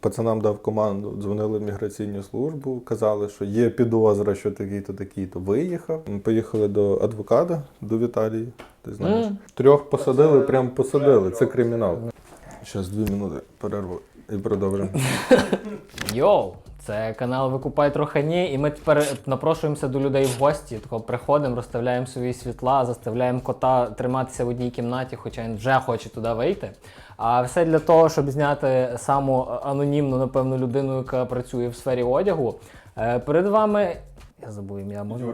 Пацанам дав команду, дзвонили в міграційну службу, казали, що є підозра, що такий-то, такий-то виїхав. Ми поїхали до адвоката, до Віталії. Ти знаєш. Мгм. Трьох посадили, прям посадили. Це кримінал. Зараз дві минути перерву і продовжимо. Йоу! Це канал Викупай трохи ні, і ми тепер напрошуємося до людей в гості. Тако приходимо, розставляємо свої світла, заставляємо кота триматися в одній кімнаті, хоча він вже хоче туди вийти. А все для того, щоб зняти саму анонімну, напевно, людину, яка працює в сфері одягу. Е, Перед вами. Я забув ім'я, можна?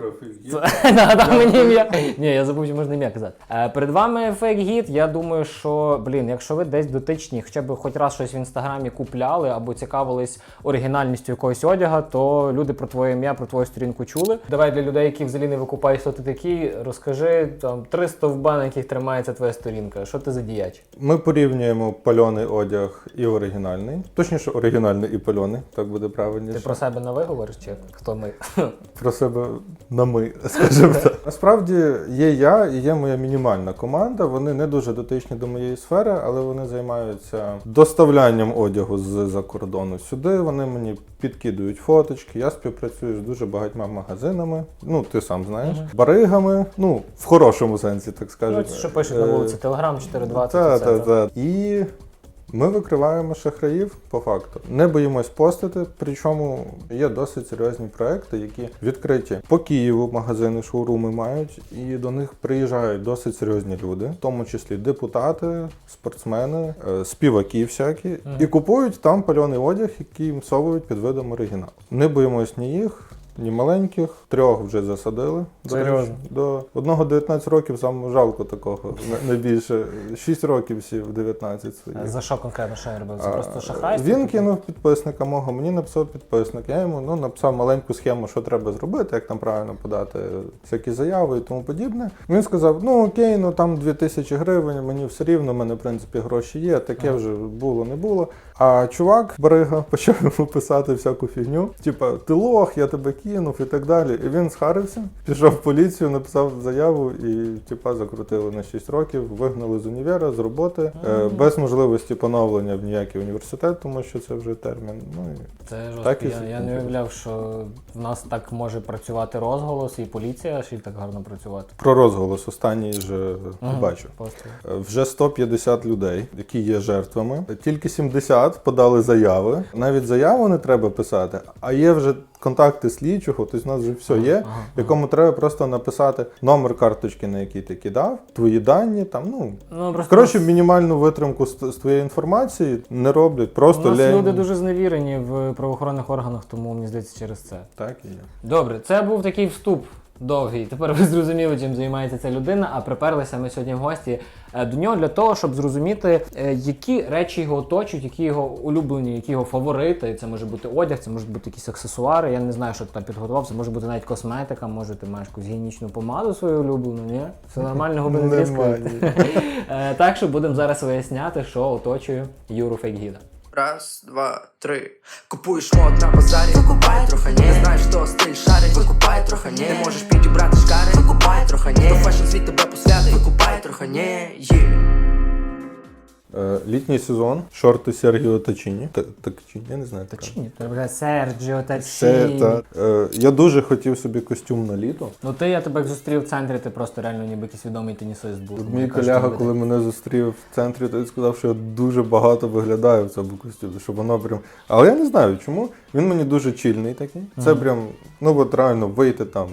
Нагадай мені ім'я. Ні, я забув, що можна ім'я казати. Е, перед вами фейк гід. Я думаю, що блін, якщо ви десь дотичні, хоча б хоч раз щось в інстаграмі купляли або цікавились оригінальністю якогось одяга, то люди про твоє ім'я, про твою сторінку чули. Давай для людей, які взагалі не викупають, хто ти такий, розкажи там три стовба, на яких тримається твоя сторінка. Що ти за діяч? Ми порівнюємо пальоний одяг і оригінальний. Точніше, оригінальний і пальоний, так буде правильніше. Ти про себе на виговориш чи хто ми? про себе на ми, скажімо так. Насправді є я і є моя мінімальна команда. Вони не дуже дотичні до моєї сфери, але вони займаються доставлянням одягу з-за кордону сюди. Вони мені підкидують фоточки. Я співпрацюю з дуже багатьма магазинами. Ну, ти сам знаєш, баригами. Ну, в хорошому сенсі, так Ну, що пишуть на вулиці? Телеграм 420. Так, так, так. І ми викриваємо шахраїв по факту. Не боїмось постити. Причому є досить серйозні проекти, які відкриті по Києву. Магазини, шоуруми мають, і до них приїжджають досить серйозні люди, в тому числі депутати, спортсмени, е, співаки всякі, і купують там пальоний одяг, який їм совують під видом оригіналу. Не боїмось ні їх. Ні маленьких, трьох вже засадили. до. Серйозно? До одного 19 років саме жалко такого. на- Найбільше 6 років всі в 19 своїх. За що конкретно що я робив? Це просто шахрайство? Він кинув підписника мого, мені написав підписник. Я йому ну, написав маленьку схему, що треба зробити, як там правильно подати всякі заяви і тому подібне. Він сказав: ну окей, ну там 2000 гривень, мені все рівно, в мене в принципі гроші є, таке вже було, не було. А чувак, барига, почав йому писати всяку фігню. Типа, ти лох, я тебе кинув і так далі. І він схарився, пішов в поліцію, написав заяву і типа закрутили на 6 років, вигнали з універа, з роботи, е, без можливості поновлення в ніякий університет, тому що це вже термін. Ну і Це жорстко. Так і я, я не уявляв, що в нас так може працювати розголос і поліція ще й так гарно працювати. про розголос останній вже Мгм. бачу. Постріл. Е, Вже 150 людей, які є жертвами. Тільки 70 подали заяви. Навіть заяву не треба писати, а є вже контакти слідчого. Тобто у нас вже все є, якому треба просто написати номер карточки, на який ти кидав, твої дані. Там ну Ну, просто коротше, нас- мінімальну витримку з, з твоєї інформації не роблять. у Просто нас лень. люди дуже зневірені в правоохоронних органах, тому мені здається через це. Так і є. Добре, це був такий вступ довгий. Тепер ви зрозуміли, чим займається ця людина. А приперлися ми сьогодні в гості е, до нього для того, щоб зрозуміти, е, які речі його оточують, які його улюблені, які його фаворити. Це може бути одяг, це можуть бути якісь аксесуари. Я не знаю, що ти там підготував. Це може бути навіть косметика, може ти маєш якусь гігієнічну помаду свою улюблену, ні? Все нормально, губи не Так що будемо зараз виясняти, що оточує Юру Фейкгіда. Раз, два, три. Купуєш мод на базарі, викупай трохи не знаєш, що стиль шарить, викупай трохи не можеш підібрати шкари, викупай трохи не Хто фешн світ тебе посвятить, викупай трохи не є. Е, літній сезон, шорти Сергіо Тачіні. Та- Такчіні, я не знаю. Та така. чи Серджіо та Це, та, е, я дуже хотів собі костюм на літо. Ну ти я тебе зустрів в центрі, ти просто реально ніби якийсь відомий тенісист був. Мій колега, коли мене зустрів в центрі, то він сказав, що я дуже багато виглядаю в цьому костюмі, що воно прям. Але я не знаю чому. Він мені дуже чільний такий. Це прям, ну от реально вийти там.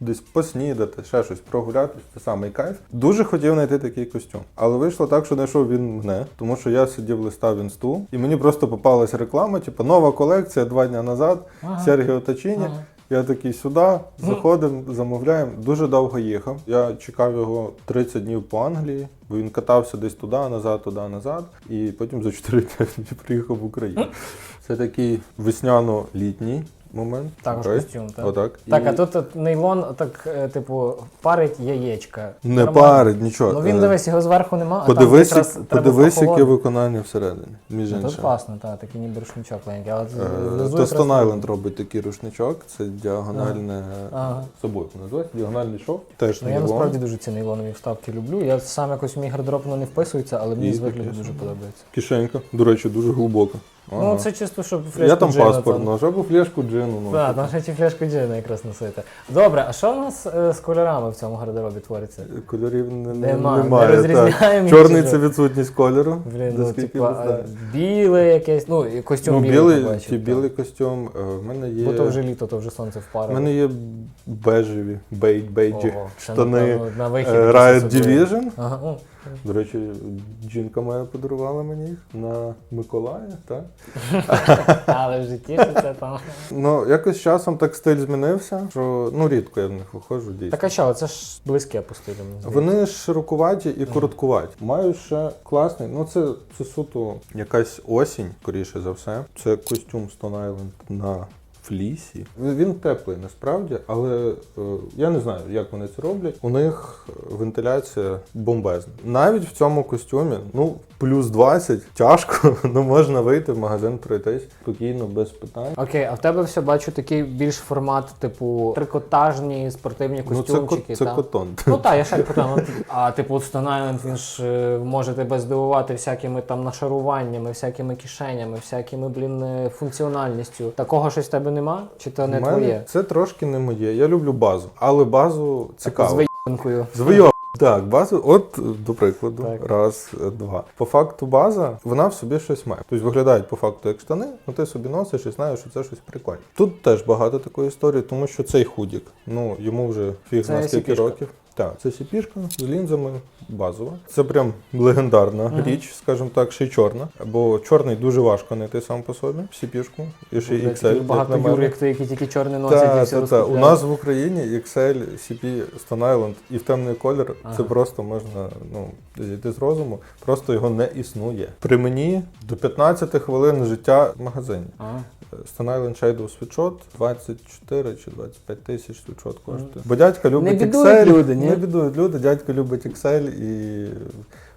Десь поснідати, ще щось прогулятися, це самий кайф. Дуже хотів знайти такий костюм. Але вийшло так, що знайшов він мене, тому що я сидів листав інсту, і мені просто попалась реклама, типу, нова колекція два дні назад, Ага. Сергіо Тачіні. Ага. Я такий сюди, заходимо, замовляємо. Дуже довго їхав. Я чекав його 30 днів по Англії, бо він катався десь туди, назад, туди, назад. І потім за 4 дні приїхав в Україну. Це такий весняно-літній момент. Також Окей. костюм, так. Отак. Так, І а тут от нейлон, так, е, типу, парить яєчка. Не Нормально. парить, нічого. Ну він Е, дивись, його зверху нема, а Подивись, там якраз треба подивись яке прохолодно. виконання всередині. Між Ну, Тут іншим. класно, так, такий ніби рушничок легенький, але Е, внизу Тостон якраз- Айленд робить такий рушничок, це діагональне Ага. собою називається, діагональний шов. Теж Ну, я нейлон. насправді дуже ці нейлонові вставки люблю. Я сам якось в мій гардероб воно не вписується, але мені з вигляду дуже подобається. Кишенька, до речі, дуже глибока. Ага. Ну, це чисто, щоб флешку Я там джину паспорт ношу, або флешку джину ношу. Так, ще ті фляжку джину якраз носити. Добре, а що у нас е, з кольорами в цьому гардеробі твориться? Кольорів не, не- Нема, не немає. так. Чорний це відсутність кольору. Блін, ну, наскільки типа, я а, знаю. біле якесь, ну, і костюм Ну, білий, білий, ті, так. білий костюм. е, В мене є. Бо то вже літо, то вже сонце в впарило. мене є бежеві, бей, бейджі Ого, це, штани. напевно, на вихід. е, якийсь Riot особливий. Division. Ага, о. До речі, жінка моя подарувала мені їх на Миколая, так? Але в житті це там. Ну, якось з часом так стиль змінився, що ну рідко я в них виходжу дійсно. Так а що, це ж близьке по стилю. мені здається. Вони широкуваті і короткуваті. Маю ще класний. Ну це, це суто якась осінь, скоріше за все. Це костюм Stone Island на флісі. Він- Він теплий насправді, але е, я не знаю, як вони це роблять. У них вентиляція бомбезна. Навіть в цьому костюмі, ну плюс 20, тяжко, ну можна вийти в магазин пройтись спокійно, без питань. Окей, а в тебе все бачу такий більш формат, типу, трикотажні спортивні Ну це, костюмчики. ко- це та? котон. Ну так, я ще питаю. А типу Island, він ж е, може тебе здивувати всякими там нашаруваннями, всякими кишенями, всякими, блін, е, функціональністю. Такого щось в тебе нема? Чи то не У мене твоє? Це трошки не моє. Я люблю базу, але базу цікаво. З вийоб. Так, базу, от до прикладу, Так. раз, два. По факту база, вона в собі щось має. Тобто виглядають по факту як штани, ну ти собі носиш і знаєш, що це щось прикольне. Тут теж багато такої історії, тому що цей худік, ну йому вже фіг на скільки років. Так, це сіпішка з лінзами базова. Це прям легендарна річ, скажімо так, ще й чорна. Бо чорний дуже важко знайти сам по собі, сіпішку, і ще XL. таких як багато юр, як які тільки чорне носять і все так, так. У нас в Україні XL, CP, Stone Island і в темний колір це просто можна ну, зійти з розуму, просто його не існує. При мені до 15 хвилин життя в магазині. А, Stone Island Shadow 24 чи 25 тисяч світшот коштує. Бо дядька любить бідують XL. люди, ні? Не бідують люди, дядько любить Excel і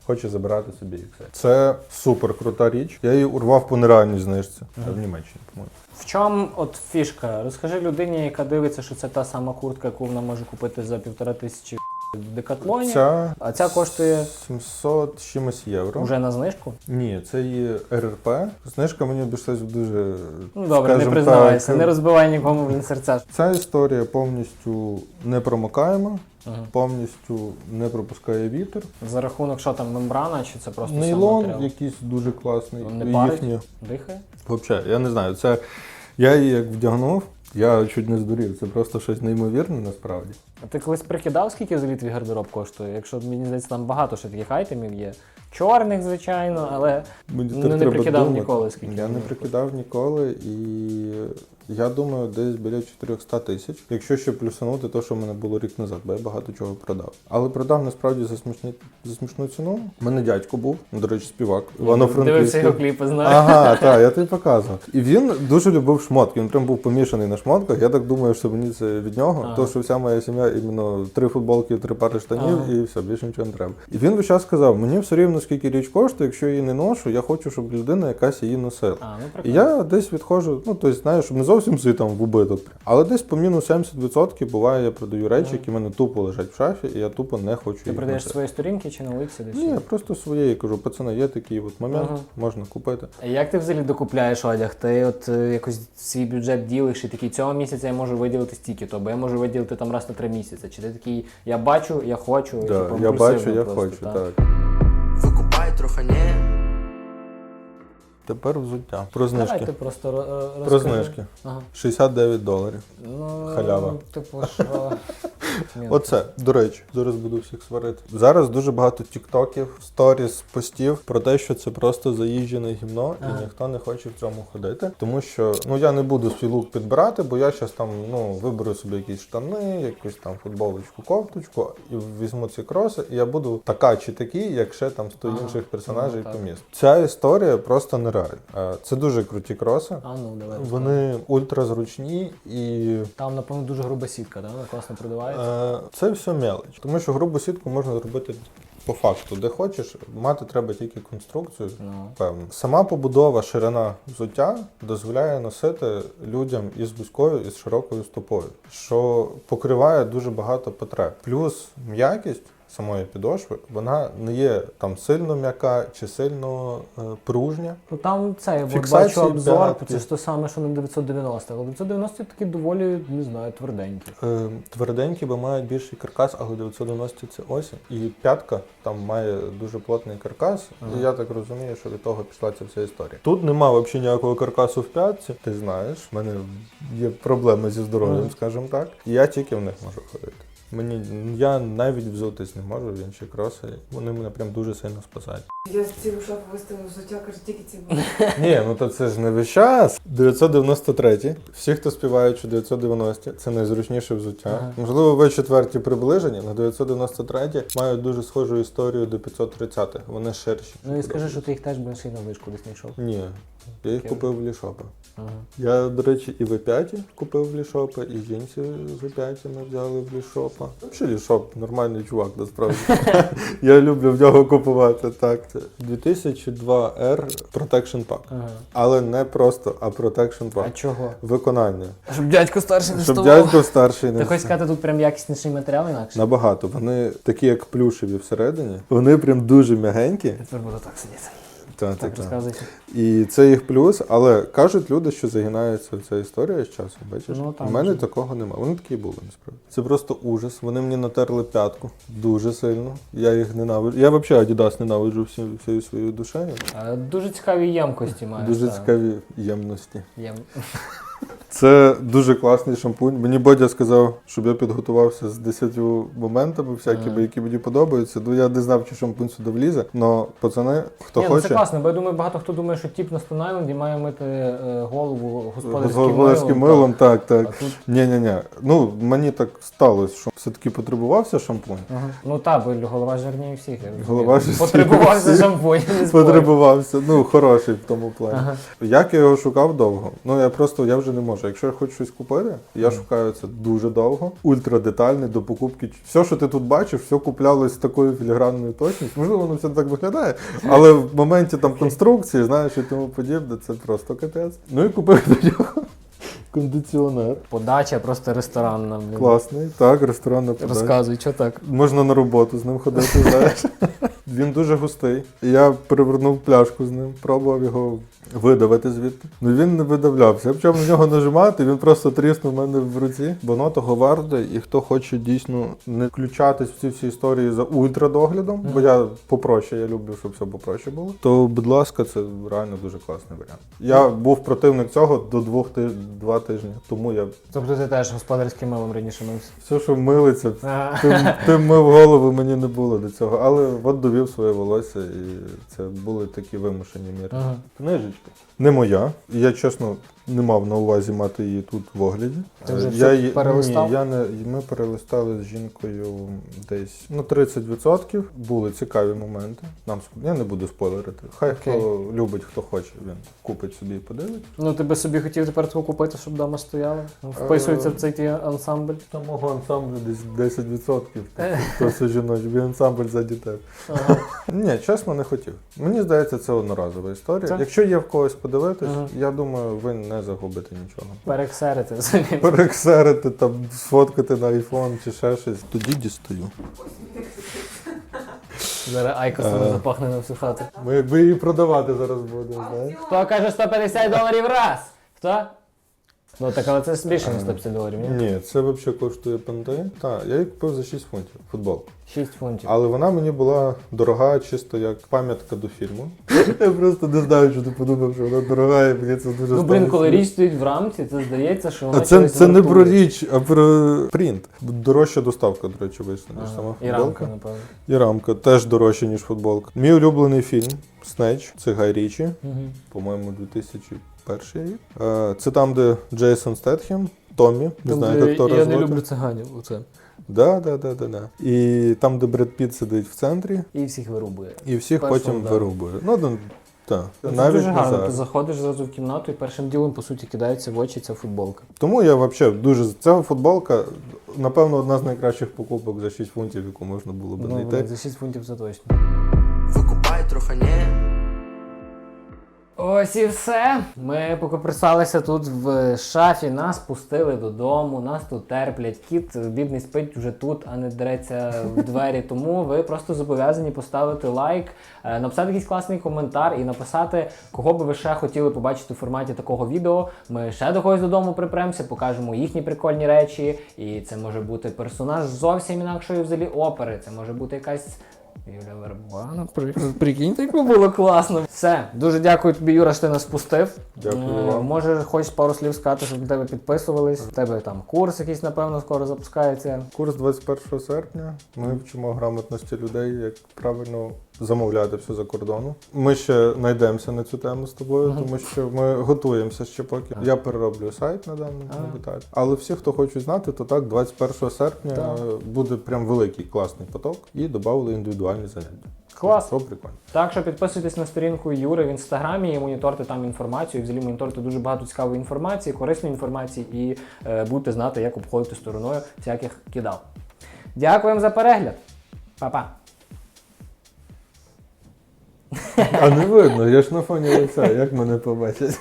хоче забирати собі Excel. Це супер крута річ. Я її урвав по нереальній знижці в Німеччині, по-моєму. В чому от фішка? Розкажи людині, яка дивиться, що це та сама куртка, яку вона може купити за півтора тисячі в декатлоні, Ця а ця коштує 700 з чимось євро. вже на знижку. Ні, це є РРП. Знижка мені обійшлась дуже. Ну добре, не признавайся, так, не розбивай нікому блін серця. Ця історія повністю непромокаєма, Ага. повністю не пропускає вітер. За рахунок що там, мембрана, чи це просто сам Нейлон матеріал? якийсь дуже класний. Він не парить? Їхні. Дихає? Взагалі, я не знаю. Це я її як вдягнув, я чуть не здурів. Це просто щось неймовірне насправді. А ти колись прикидав, скільки взагалі твій гардероб коштує? Якщо мені здається, там багато ще таких айтемів є. Чорних, звичайно, але Мені Ну, не треба прикидав думати. ніколи, скільки Я не прикидав ніколи, і я думаю, десь біля 400 тисяч. Якщо ще плюсанути те, що в мене було рік назад, бо я багато чого продав. Але продав насправді за смішні за смішну ціну. У мене дядько був, до речі, співак. Івано-Франківський. його кліпи, знаю. Ага, так, я тобі показував. І він дуже любив шмотки. Він прям був помішаний на шмотках. Я так думаю, що мені це від нього. Ага. То, що вся моя сім'я іменно три футболки, три пари штанів, Ага. і все, більше нічого не треба. І він весь час сказав: мені все рівно скільки річ коштує, якщо я її не ношу, я хочу, щоб людина якась її носила. А, ну І я десь відходжу, ну тобто, знаєш, щоб не зовсім собі там в убиток. Але десь по мінус 70% буває, я продаю речі, які в мене тупо лежать в шафі, і я тупо не хочу Ти їх продаєш носити. свої сторінки чи на Олексі десь? Ні, просто своєї кажу, пацани, є такий от момент, Ага. можна купити. А Як ти взагалі докупляєш одяг? Ти от е, якось свій бюджет ділиш і такий цього місяця я можу виділити стільки, то бо я можу виділити там раз на три місяці. Чи ти такий, я бачу, я хочу, і, Да, типу, я імпульсивно бачу, я просто, хочу, та. так. Викупай трохи не. Тепер взуття. Про знижки. ти просто ро- е, Про знижки. Ага. 69 доларів. Ну, Халява. Типу, що... Оце, до речі, зараз буду всіх сварити. Зараз дуже багато тіктоків, сторіс, постів про те, що це просто заїжджене гімно, Ага. і ніхто не хоче в цьому ходити. Тому що ну я не буду свій лук підбирати, бо я зараз там ну виберу собі якісь штани, якусь там футболочку, кофточку, і візьму ці кроси, і я буду така чи такий, як ще там 100 Ага. інших персонажей Ну, так. по місту. Ця історія просто нереальна. Е, Це дуже круті кроси. А ну давай. Вони ультразручні і Там, напевно, дуже груба сітка, да? Вона класно продавається. Е, Це все мелоч. Тому що грубу сітку можна зробити по факту, де хочеш. Мати треба тільки конструкцію. Ну. Певно. Сама побудова, ширина взуття дозволяє носити людям із вузькою і з широкою стопою, що покриває дуже багато потреб. Плюс м'якість. Самої підошви, вона не є там сильно м'яка чи сильно е, пружня. Ну там це я от Фіксації бачу обзор, п'ятки. це ж те саме, що на 990. Але 990 такі доволі, не знаю, тверденькі. Е, Тверденькі, бо мають більший каркас, але 990 це осінь. І п'ятка там має дуже плотний каркас. Ага. І я так розумію, що від того пішла ця вся історія. Тут нема взагалі ніякого каркасу в п'ятці. Ти знаєш, в мене є проблеми зі здоров'ям, Ага. скажімо так. І я тільки в них можу ходити. Мені я навіть взутись не можу в інші кроси. Вони мене прям дуже сильно спасають. Я з цілу шафу виставила взуття, кажу, тільки ці були. Ні, ну то це ж не весь час. 993. Всі, хто співають, що 990, це найзручніше взуття. Ага. Можливо, ви четверті приближені, на 993 мають дуже схожу історію до 530 х Вони ширші. Ну і скажи, що ти їх теж ще й вишку десь знайшов. Ні. Я їх купив в Лішопа. Ага. Я, до речі, і V5 купив в Лішопа, і жінці з V5 ми взяли в Лішопа. Взагалі Лішоп нормальний чувак, насправді. Я люблю в нього купувати. Так. Це 2002 R Protection Pack. Ага. Але не просто, а Protection А чого? Виконання. Щоб дядько старший не Щоб вставав. дядько старший Ти не хочеш сказати, тут прям якісніший матеріал інакше? набагато. Вони такі, як плюшеві всередині. Вони прям дуже м'ягенькі. Тепер буду так сидіти. Та, та, Так, та. розказуйте. І це їх плюс, але кажуть люди, що загинається ця історія з часом. Бачиш? Ну, там У мене вже. такого немає. Вони такі були насправді. Це просто ужас. Вони мені натерли п'ятку дуже сильно. Я їх ненавиджу. Я взагалі Adidas ненавиджу всі, всією своєю душею. А, Дуже цікаві ємкості маєш. Дуже так. цікаві ємності. Єм. Це дуже класний шампунь. Мені Бодя сказав, щоб я підготувався з 10 моментами, всякими, які мені подобаються. Ну я не знав, чи шампунь сюди влізе. Но пацани, хто Ні, ну хоче, це класно, бо я думаю, багато хто думає, що тіп на Стон-Айленді має мити е, голову господарським, господарським милом. милом, так, так. А тут, Ні, ні, ні. Ну мені так сталося, що все-таки потребувався шампунь. ага. Ну так, бо голова жирніє всіх. я розумію. Голова жирніє Потребувався всіх. шампунь. не спорю. Потребувався. Ну, хороший в тому плані. Ага. Як я його шукав довго? Ну я просто я вже не можу. Якщо я хочу щось купити, я шукаю це дуже довго, ультра детальний до покупки. Все, що ти тут бачиш, все куплялось з такою філігранною точністю. Можливо, воно все так виглядає, але в моменті там конструкції, знаєш, і тому подібне, це просто капець. Ну і купив до нього кондиціонер. Подача просто ресторанна. Блін. Класний, так, ресторанна подача. Розказуй, що так. Можна на роботу з ним ходити, знаєш. Він дуже густий. Я перевернув пляшку з ним, пробував його видавити звідти. Ну він не видавлявся. Я почав на нього нажимати, він просто тріснув в мене в руці. Воно того варте, і хто хоче дійсно не включатись в ці всі історії за ультрадоглядом, бо я попроще, я люблю, щоб все попроще було. То, будь ласка, це реально дуже класний варіант. Я був противник цього до двох тиж... два тижні. Тому я Тобто ти теж господарським милом раніше мився. все, що милиться, Тим, тим мив голову мені не було до цього, але от довів своє волосся, і це були такі вимушені міри. Ага. Книжечка. Не моя. Я чесно не мав на увазі мати її тут в огляді. Ти вже Е, все я перелистав? Ні, я не, ми перелистали з жінкою десь ну, 30%. Були цікаві моменти. Нам я не буду спойлерити. Хай Окей. хто любить, хто хоче, він купить собі і подивиться. Ну, ти би собі хотів тепер таку купити, щоб вдома стояла. Ну, Вписується в цей ансамбль. Там мого ансамблю десь 10%. То все жіночий ансамбль за дітей. Ага. Ні, чесно, не хотів. Мені здається, це одноразова історія. Це? Якщо є в когось подивитись, Ага. я думаю, ви не загубите нічого. Перексерити собі. Перексерити, там, сфоткати на айфон чи ще щось. Тоді дістаю. Зараз Айкос Е. запахне на всю хату. Ми якби її продавати зараз будемо, знаєш? Хто каже 150 доларів раз? Хто? Ну так, але це більше на 150 доларів, ні? Ні, це взагалі коштує панти. Так, я її купив за 6 фунтів футболку. 6 фунтів. Але вона мені була дорога чисто як пам'ятка до фільму. Я просто не знаю, що ти подумав, що вона дорога, і мені це дуже Ну, блін, коли річ стоїть в рамці, це здається, що вона А це, чогось це не про вартує. річ, а про принт. Дорожча доставка, до речі, вийшла, ніж Ага. сама І футболка. рамка, напевно. І рамка теж дорожча, ніж футболка. Мій улюблений фільм Снеч, це Гай Річі, Угу. по-моєму, 2001 рік. Е, Це там, де Джейсон Стетхем, Томмі, не знаю, як актора Я не люблю циганів, оце. Да, да, да, да, да. І там, де Бред Піт сидить в центрі, І всіх вирубує. і всіх Першого, потім да. вирубує. Ну, так. Це Навіть дуже не гарно. Ти зараз. заходиш зразу в кімнату і першим ділом, по суті, кидається в очі ця футболка. Тому я взагалі дуже ця футболка, напевно, одна з найкращих покупок за 6 фунтів, яку можна було би Ну, знайти. блін, за 6 фунтів це точно. Викупай трохи не. Ось і все. Ми поки присалися тут в шафі, нас пустили додому, нас тут терплять. Кіт бідний спить вже тут, а не дереться в двері. Тому ви просто зобов'язані поставити лайк, е, написати якийсь класний коментар і написати, кого би ви ще хотіли побачити у форматі такого відео. Ми ще до когось додому припремося, покажемо їхні прикольні речі. І це може бути персонаж зовсім інакшої взагалі опери. Це може бути якась. Юля Вербана, наприклад. Прикиньте, як би було класно. Все, дуже дякую тобі, Юра, що ти нас спустив. Дякую Е, вам. Може, хочеш пару слів сказати, щоб на тебе підписувались. У тебе там курс якийсь, напевно, скоро запускається. Курс 21 серпня. Ми вчимо грамотності людей, як правильно замовляти все за кордону. Ми ще знайдемося на цю тему з тобою, тому що ми готуємося ще поки. Я перероблю сайт на даному Ага. етапі. Але всі, хто хочуть знати, то так, 21 серпня Так. буде прям великий класний поток і додали індивідуальні заняття. Клас. Що прикольно. Так що підписуйтесь на сторінку Юри в інстаграмі і моніторте там інформацію. І взагалі моніторте дуже багато цікавої інформації, корисної інформації і е, будете знати, як обходити стороною всяких кидав. Дякуємо за перегляд. Па-па. А не видно, я ж на фоні лиця, як мене побачать.